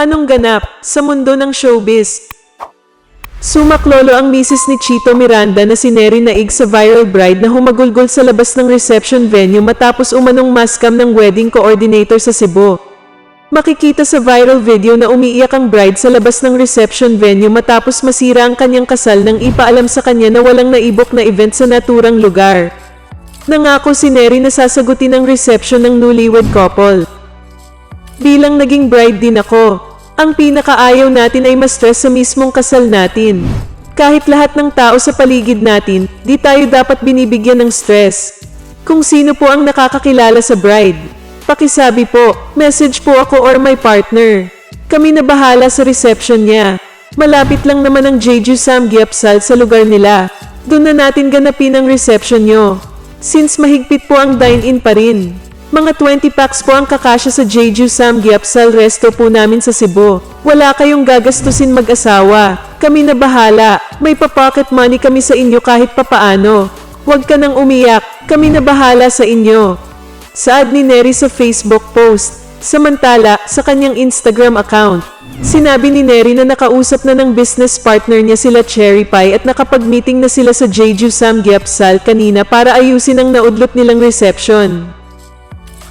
Anong ganap sa mundo ng showbiz? Sumaklolo ang misis ni Chito Miranda na si Neri Naig sa viral bride na humagulgol sa labas ng reception venue matapos umanong maskam ng wedding coordinator sa Cebu. Makikita sa viral video na umiiyak ang bride sa labas ng reception venue matapos masira ang kanyang kasal nang ipaalam sa kanya na walang naibok na event sa naturang lugar. Nangako si Neri na sasagutin ang reception ng newlywed couple. Bilang naging bride din ako, ang pinakaayaw natin ay ma-stress sa mismong kasal natin. Kahit lahat ng tao sa paligid natin, di tayo dapat binibigyan ng stress. Kung sino po ang nakakakilala sa bride, pakisabi po, message po ako or my partner. Kami na bahala sa reception niya. Malapit lang naman ang Jeju Samgyeopsal sa lugar nila. Doon na natin ganapin ang reception nyo. Since mahigpit po ang dine-in pa rin. Mga 20 packs po ang kakasya sa Jeju Samgyeopsal resto po namin sa Cebu. Wala kayong gagastusin mag-asawa. Kami na bahala. May pa-pocket money kami sa inyo kahit papaano. Huwag ka nang umiyak. Kami na bahala sa inyo. Saad ni Neri sa Facebook post. Samantala, sa kanyang Instagram account, sinabi ni Neri na nakausap na ng business partner niya sila Cherry Pie at nakapag-meeting na sila sa Jeju Samgyeopsal kanina para ayusin ang naudlot nilang reception.